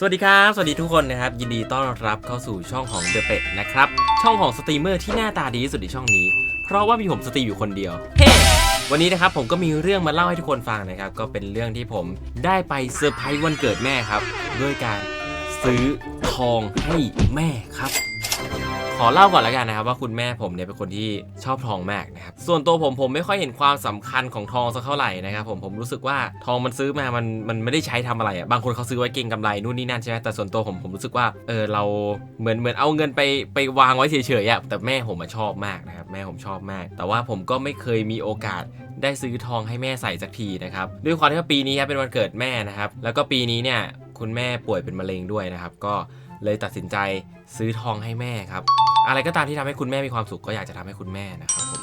สวัสดีครับ สวัสดีทุกคนนะครับ ยินดีต้อนรับเข้าสู่ช่องของเดอะเป็ดนะครับ ช่องของสตรีมเมอร์ที่หน้าตาดีที่สุดในช่องนี้ เพราะว่ามีผมสตรีมอยู่คนเดียว เฮ้ วันนี้นะครับผมก็มีเรื่องมาเล่าให้ทุกคนฟังนะครับ ก็เป็นเรื่องที่ผมได้ไปเซอร์ไพรส์วันเกิดแม่ครับ ด้วยการซื้อทองให้แม่ครับ ขอเล่าก่อนแล้วกันนะครับว่าคุณแม่ผมเนี่ยเป็นคนที่ชอบทองมากนะครับส่วนตัวผมผมไม่ค่อยเห็นความสำคัญของทองสักเท่าไหร่นะครับผมผมรู้สึกว่าทองมันซื้อมามันมันไม่ได้ใช้ทำอะไรอะบางคนเขาซื้อไว้เก็งกำไรนู่นนี่นั่นใช่ไหมแต่ส่วนตัวผมผมรู้สึกว่าเออเราเหมือนเหมือนเอาเงินไปไปวางไว้เฉยๆอะแต่แม่ผมมาชอบมากนะครับแม่ผมชอบมาก แต่ว่าผมก็ไม่เคยมีโอกาสได้ซื้อทองให้แม่ใส่สักทีนะครับด้วยความที่ว่าปีนี้ครับเป็นวันเกิดแม่นะครับแล้วก็ปีนี้เนี่ยคุณแม่ป่วยเป็นมะเร็งด้วยนะครับก็เลยตัดสินใจซื้อทองให้แม่ครับ อะไรก็ตามที่ทำให้คุณแม่มีความสุขก็อยากจะทำให้คุณแม่นะครับผม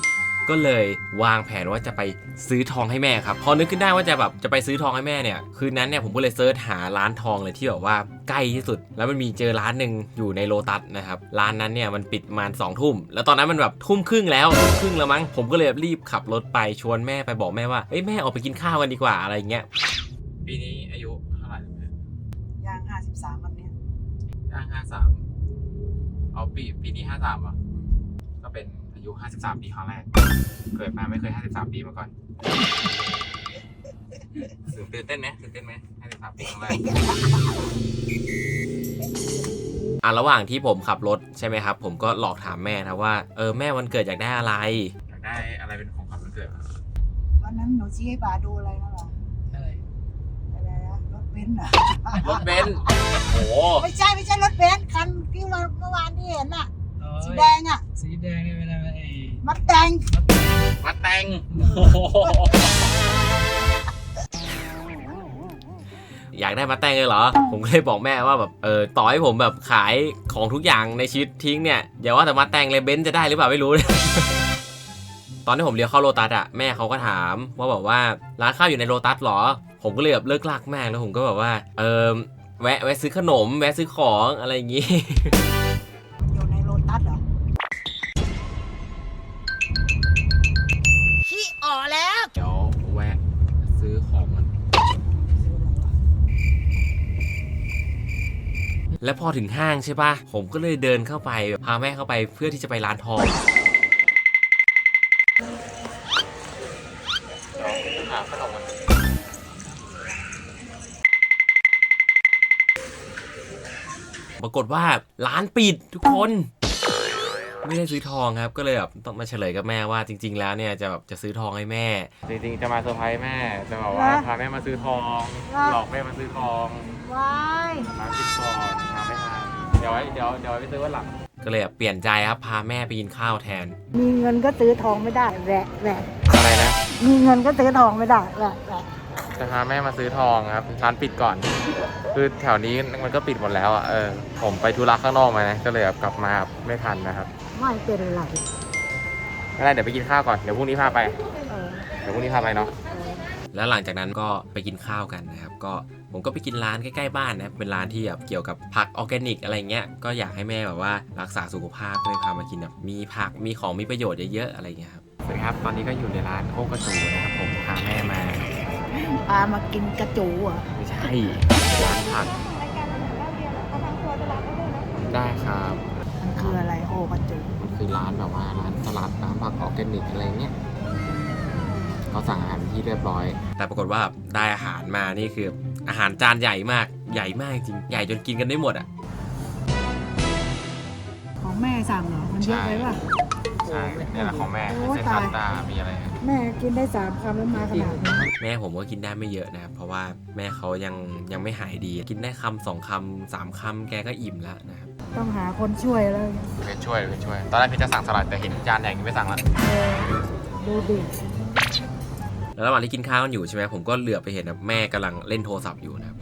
ก็เลยวางแผนว่าจะไปซื้อทองให้แม่ครับพอนึกขึ้นได้ว่าจะแบบจะไปซื้อทองให้แม่เนี่ยคืนนั้นเนี่ยผมก็เลยเซิร์ชหาร้านทองเลยที่แบบว่าใกล้ที่สุด แล้วมันมีเจอร้านหนึ่งอยู่ในโลตัสนะครับร้านนั้นเนี่ยมันปิดประมาณสองทุ่ม แล้วตอนนั้นมันแบบทุ่มครึ่งแล้วทุ่มครึ่งแล้วมั้งผมก็เลยรีบขับรถไปชวนแม่ไปบอกแม่ว่าเอ้ยแม่ออกไปกินข้าวกันดีกว่าอะไรเงี้ยปีนี้อายุเท่าไหร่ย่างห้าสิบสามวันเนี้ยย่างห้าสาม เอาปีปีนี้ห้าสามอะ ก็เป็นอายุ53ปีครั้งแรก เกิดมาไม่เคย53ปีมาก่อนตื่นเต้นไหมตื่นเต้นไหม53ปีครั้งแรกอะระหว่างที่ผมขับรถใช่ไหมครับ ผมก็หลอกถามแม่นะว่าเออแม่วันเกิดอยากได้อะไร อยากได้อะไรเป็นของขวัญวันเกิดวันนั้นหนูชี้ให้ป๋าดูอะไรนะล่ะ อะไร อะไรนะรถ เบนซ์เหรอรถเบนซ์โอ้โหไม่ใช่ไม่ใช่รถเบนซ์คันที่เราเมื่อวานที่เห็นน่ะอ๋อสีแดงอะ สีแดงนี่ไม่ได้ไอ้มัดแดงมาแตงอยากได้มาแตงเลยเหรอ ผมก็เลยบอกแม่ว่าแบบเออต่อให้ผมแบบขายของทุกอย่างในชีวิตทิ้งเนี่ยอย่าว่าแต่มาแตงเลยเบนซ์จะได้หรือเปล่าไม่รู้ตอนที่ผมเลี้ยวเข้าโลตัสอะแม่เขาก็ถามว่าแบบว่าร้านข้าวอยู่ในโลตัสเหรอ ผมก็เลยแบบเลิกลักมากแล้วผมก็แบบว่า เออแวะแวะซื้อขนม แวะซื้อของอะไรอย่างงี้ อยู่ในโลตัสเหรอขี้อ่อแล้ว เดี๋ยวแวะซื้อของมัน แล้วพอถึงห้างใช่ปะผมก็เลยเดินเข้าไปแบบพาแม่เข้าไปเพื่อที่จะไปร้านทองากฏว่าร้านปิดทุกคน ไม่ได้ซื้อทองครับ ก็เลยแบบต้องมาเฉลยกับแม่ว่าจริง ๆ แล้วเนี่ยจะแบบจะซื้อทองให้แม่ จริงๆ จะมาเซอร์ไพรส์แม่ จะบอกว่าพาแม่มาซื้อทอง หลอกแม่มาซื้อทองว้ายมาปิดก่อนมาไม่ทันเดี๋ยวไว้เดี๋ยวเดี๋ยวไว้ไปซื้อวันหลัง ก็เลยแบบเปลี่ยนใจครับพาแม่ไปกินข้าวแทน มีเงินก็ซื้อทองไม่ได้แหวะแหวะอะไรนะ มีเงินก็ซื้อทองไม่ได้แหวะแหวะ จะพาแม่มาซื้อทองครับร้านปิดก่อน คือแถวนี้มันก็ปิดหมดแล้วอะเออผมไปธุระข้างนอกมานะก็เลยแบบกลับมาแบบไม่ทันนะครับไม่เป็นไรไม่เป็นไรเดี๋ยวไปกินข้าวก่อนเดี๋ยวพรุ่งนี้พาไปเออเดี๋ยวพรุ่งนี้พาไปเนาะเออแล้วหลังจากนั้นก็ไปกินข้าวกันนะครับ ก็ผมก็ไปกินร้านใกล้ๆบ้านนะเป็นร้านที่แบบเกี่ยวกับผักออร์แกนิกอะไรเงี้ยก็อยากให้แม่แบบว่ารักษาสุขภาพก็เลยพามากินแบบมีผักมีของมีประโยชน์เยอะๆอะไรเงี้ยครับสวัสดีครับตอนนี้ก็อยู่ในร้านโคกระจูนะครับผมพาแม่มา พามากินกระจูเหรอะไม่ใช่ร้านผักได้ครับมันคืออะไรโอกระจูมันคือร้านแบบว่าร้านสลัดร้านผักออร์แกนิกอะไรเงี้ยเขาสั่งอาหารที่เรียบร้อย แต่ปรากฏว่าได้อาหารมานี่คือ อาหารจานใหญ่มากใหญ่มากจริงใหญ่จนกินกันได้หมดอะของแม่สั่งเหรอมันเยอะไปป่ะใช่เนี่ยแหละของแม่โอ้เส้นตายพาสต้ามีอะไร แม่กินได้สามคำแล้วมาขนาดนี้แม่ผมก็กินได้ไม่เยอะนะครับเพราะว่าแม่เขายังยังไม่หายดี กินได้คำสองคำสามคำแกก็อิ่มแล้วนะครับต้องหาคนช่วยแล้วเพชรช่วยเพชรช่วย ตอนแรกเพชรจะสั่งสลัดแต่เห็นจานใหญ่ไม่สั่งแล้วเออดูดิแล้วระหว่างที่กินข้าวกันอยู่ใช่ไหมผมก็เหลือบไปเห็นนะแม่กำลังเล่นโทรศัพท์อยู่นะครับ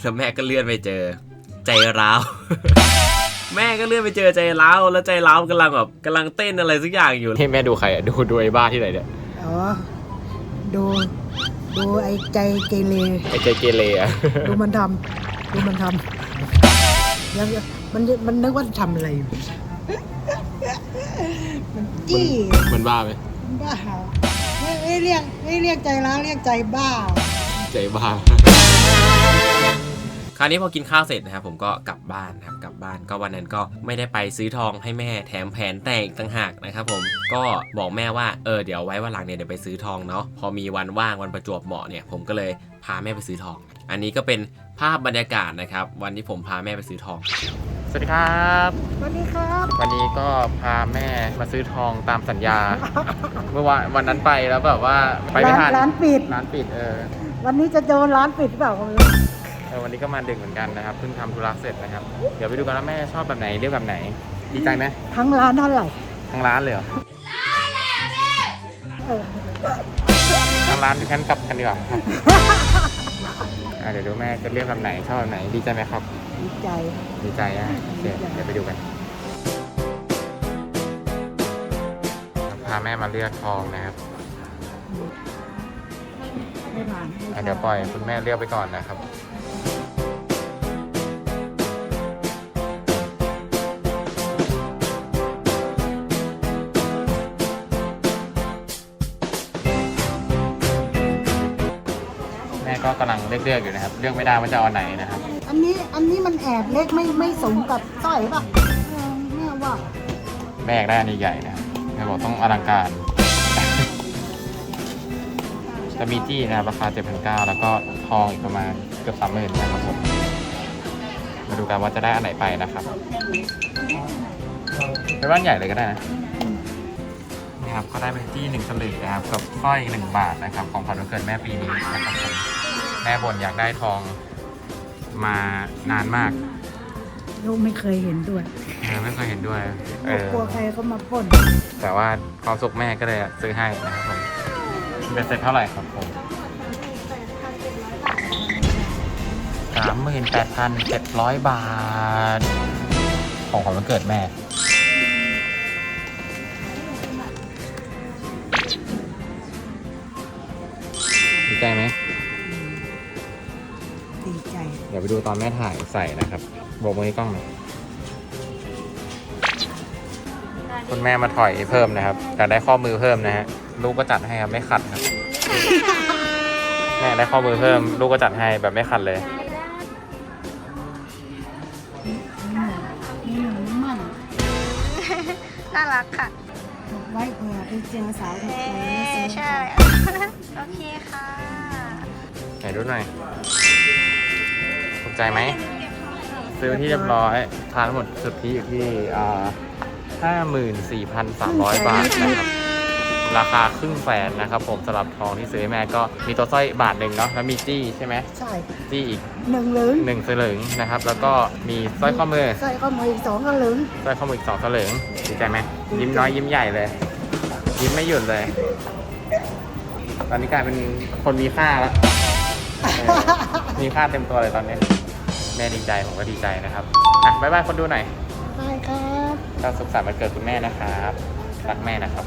แล้วแม่ก็เลื่อนไปเจอ ใจร้าวแม่ก็เลื่อนไปเจอใจร้าวแล้วใจร้าวกำลังแบบกำลังเต้นอะไรสักอย่างอยู่ให้แม่ดูใครอะดูดูไอ้บ้าที่ไหนเนี่ย อ๋อ ดูดูไอ้ใจเกเรไอ้ใจเกเรอะดูมันทำดูมันทำแล้วมันมันนึกว่าทำอะไรอยู่มันจี้มันบ้าไหมมันบ้าไม่ไม่เรียกไม่เรียกใจร้าวเรียกใจบ้า ใจบ้า คราวนี้พอกินข้าวเสร็จนะครับผมก็กลับบ้านนะครับกลับบ้านก็วันนั้นก็ไม่ได้ไปซื้อทองให้แม่แถมแผนแต่งอีกต่างหากนะครับผมก็บอกแม่ว่าเออเดี๋ยวไว้วันหลังเนี่ยเดี๋ยวไปซื้อทองเนาะพอมีวันว่างวันประจวบเหมาะเนี่ยผมก็เลยพาแม่ไปซื้อทอง อันนี้ก็เป็นภาพบรรยากาศนะครับ วันที่ผมพาแม่ไปซื้อทอง สวัสดีครับ สวัสดีครับ วันนี้ก็พาแม่มาซื้อทองตามสัญญา เมื่อวานวันนั้นไปแล้วแบบว่าไปไม่ทันร้านปิด ร้านปิดเออ วันนี้จะโดนร้านปิดหรือเปล่าก็ไม่รู้ เออวันนี้ก็มาดึกเหมือนกันนะครับเพิ่งทำธุระเสร็จนะครับ เดี๋ยวไปดูกันว่าแม่ชอบแบบไหนเลือกแบบไหน ดีใจไหมทั้งร้านเท่าไหร่ทั้งร้านเลยเหรอเออทั้งร้านดิฉันกลับกันดีกว่าอะเดี๋ยวดูแม่จะเลือกแบบไหนชอบแบบไหนดีใจไหมครับ ดีใจ ดีใจนะโอเคดีใจเดี๋ยวไปดูกัน พาแม่มาเลือกทองนะครับ เดี๋ยวปล่อยคุณแม่เลือกไปก่อนนะครับแม่ก็กำลังเลือกๆอยู่นะครับ เลือกไม่ได้ว่าจะเอาไหนนะครับ อันนี้อันนี้มันแอบเล็กไม่ไม่สมกับสร้อยป่ะเออแม่ว่า แม่อยากได้อันนี้ใหญ่นะครับแม่บอกต้องอลังการ จะมีจี้นะครับราคา 7,900 แล้วก็ทองอีกประมาณเกือบ 30,000นะครับผม มาดูกันว่าจะได้อันไหนไปนะครับไปบ้านใหญ่เลยก็ได้นะนี่ครับก็ได้เป็นจี้หนึ่งสลึงนะครับกับสร้อยหนึ่งบาทนะครับ ของขวัญวันเกิดแม่ปีนี้นะครับผมแม่บ่นอยากได้ทองมานานมากลูกไม่เคยเห็นด้วยเออไม่เคยเห็นด้วย เออกลัวใครเขามาปล้น แต่ว่าความสุขแม่ก็เลยซื้อให้นะครับผม เป็นเสร็จเท่าไหร่ครับผมสามหมื่นแปดพันเจ็ดร้อยบาท ของขวัญวันเกิดแม่ ดีใจไหม ดีใจ เดี๋ยวไปดูตอนแม่ถ่ายใส่นะครับโบกมือให้กล้องหน่อยคุณแม่มาถอยเพิ่มนะครับแต่ได้ข้อมือเพิ่มนะฮะ ลูกก็จัดให้ครับไม่ขัดครับแม่ได้ข้อมือเพิ่ม ลูกก็จัดให้แบบไม่ขัดเลยนี่หนูมั่นน่ารักค่ะไว้เผื่อไปเจอสาวถูกเอ๊ใจแล้วซื้อใช่ โอเคค่ะไหนดูหน่อยถูกใจไหม ซื้อที่เรียบร้อยทานทั้งหมดสุทธิอยู่ที่อ่าห้าหมื่นสี่พันสามร้อยบาทนะครับ ราคาครึ่งแสนนะครับผมสำหรับทองที่ซื้อให้แม่ก็มีตัวสร้อยบาทหนึ่งเนาะแล้วมีจี้ใช่ไหมใช่จี้อีกหนึ่งเหลืองหนึ่งสลึงนะครับ แล้วก็มีสร้อยข้อมือใส่ข้อมืออีกสองก็เหลืองสร้อยข้อมืออีกสองสลึงดีใจไหมดีใจยิ้มน้อยยิ้มใหญ่เลย ยิ้มไม่หยุดเลย ตอนนี้กลายเป็นคนมีค่าแล้วเออมีค่าเต็มตัวเลยตอนนี้ แม่ดีใจผมก็ดีใจนะครับอะบายบายคนดูหน่อยใช่ครับก็สุขสันต์วันเกิดคุณแม่นะครับรักแม่นะครับ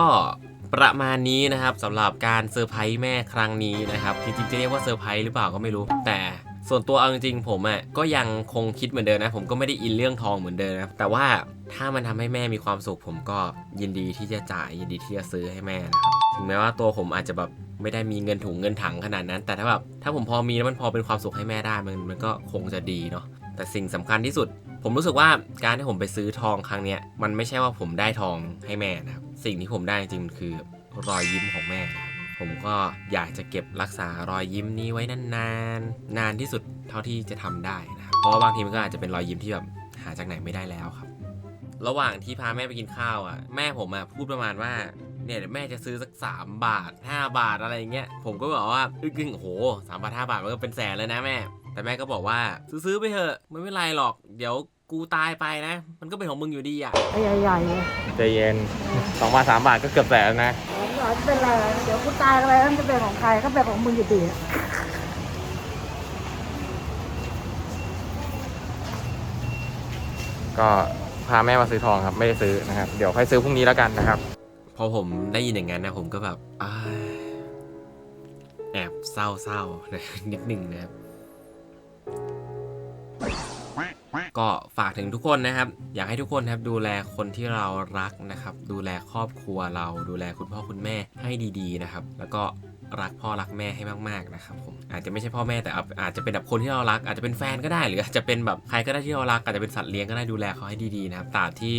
ก็ประมาณนี้นะครับสำหรับการเซอร์ไพรส์แม่ครั้งนี้นะครับจริงๆจะเรียกว่าเซอร์ไพรส์หรือเปล่าก็ไม่รู้ แต่ส่วนตัวเอาจริงๆผมอะก็ยังคงคิดเหมือนเดิมนะ ผมก็ไม่ได้อินเรื่องทองเหมือนเดิมนะแต่ว่าถ้ามันทำให้แม่มีความสุข ผมก็ยินดีที่จะจ่ายยินดีที่จะซื้อให้แม่นะครับถึงแม้ว่าตัวผมอาจจะแบบไม่ได้มีเงินถุงเงินถังขนาดนั้น แต่ถ้าแบบถ้าผมพอมีแล้วมันพอเป็นความสุขให้แม่ได้มันมันก็คงจะดีเนาะแต่สิ่งสำคัญที่สุด ผมรู้สึกว่าการที่ผมไปซื้อทองครั้งเนี้ยมันไม่ใช่ว่าผมได้ทองให้แม่นะครับ สิ่งที่ผมได้จริงๆคือรอยยิ้มของแม่นะครับผมก็อยากจะเก็บรักษารอยยิ้มนี้ไว้นานๆ นานที่สุดเท่าที่จะทำได้นะครับ เพราะว่าบางทีมันก็อาจจะเป็นรอยยิ้มที่แบบหาจากไหนไม่ได้แล้วครับ ระหว่างที่พาแม่ไปกินข้าวอะ แม่ผมอะพูดประมาณว่าเนี่ยเดี๋ยวแม่จะซื้อสัก 3 บาท 5 บาทอะไรเงี้ย ผมก็บอกว่าอึ้งๆโอ้โหสามบาทห้าบาทมันก็เป็นแสนเลยนะแม่ แต่แม่ก็บอกว่าซื้อๆไปเถอะไม่เป็นไรหรอก เดี๋ยวกูตายไปนะ มันก็เป็นของมึงอยู่ดีอะใหญ่ๆเลยใจเย็นสองบาทสามบาทก็เกือบแสนนะหลานเป็นไรเดี๋ยวกูตายไปแล้วมันจะเป็นของใครก็เป็นของมึงอยู่ดีอะก็พาแม่มาซื้อทองครับ ไม่ได้ซื้อนะครับ เดี๋ยวค่อยซื้อพรุ่งนี้แล้วกันนะครับ พอผมได้ยินอย่างนั้นนะผมก็แบบอ้ายแอบเศร้าๆนะนิดหนึ่งนะครับ ก็ฝากถึงทุกคนนะครับ อยากให้ทุกคนครับดูแลคนที่เรารักนะครับ ดูแลครอบครัวเราดูแลคุณพ่อคุณแม่ให้ดีๆนะครับ แล้วก็รักพ่อรักแม่ให้มากๆนะครับผมอาจจะไม่ใช่พ่อแม่แต่อาจจะเป็นแบบคนที่เรารัก อาจจะเป็นแฟนก็ได้หรืออาจจะเป็นแบบใครก็ได้ที่เรารักอาจจะเป็นสัตว์เลี้ยงก็ได้ดูแลเขาให้ดีๆนะครับตราบที่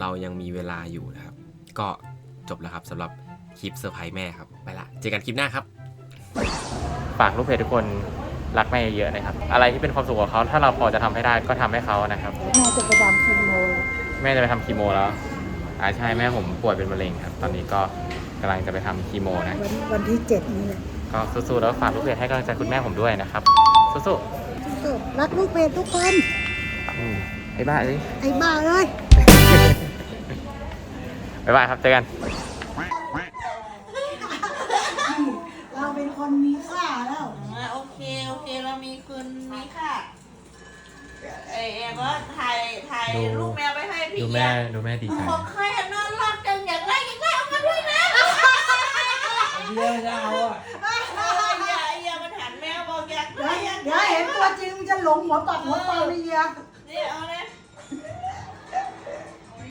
เรายังมีเวลาอยู่นะครับ ก็จบแล้วครับสำหรับคลิปเซอร์ไพรส์แม่ครับไปละเจอกันคลิปหน้าครับ ฝากลูกเพจทุกคน รักแม่เยอะๆนะครับ อะไรที่เป็นความสุขของเขาถ้าเราพอจะทำให้ได้ก็ทำให้เขานะครับ แม่จะไปดำคีโมแม่จะไปทำคีโมแล้ว อ่าใช่แม่ผมป่วยเป็นมะเร็งครับ ตอนนี้ก็กำลังจะไปทำคีโมนะ วันวันที่เจ็ดนี่แหละก็สู้ๆแล้วฝากลูกเพจให้กำลังใจคุณแม่ผมด้วยนะครับ สู้สู้ๆรักลูกเพจทุกคน ๆอืมบ๊ายบายเลยไอ้บ้าเลย บ๊ายบายครับเจอกัน เราเป็นคนมีค่าแล้วอะโอ เคโอเคเรามีคืนมีค่ะเอ๋เอ๋ก็ถ่ายถ่ายดูลูกแมวไปให้พี่ดูแม่อะดูแม่ดีใจของใครอะน่ารักจังอยากได้อยากได้เอามาด้วยนะเดี๋ยวจะเอาอะเอออย่าอย่ามาถามแมวบอกอยากเดี๋ยวได้อยากเดี๋ยวได้เห็นตัวจริงจะหลงหัวปักหัวเปล่าไม่เยียนี่เอานะ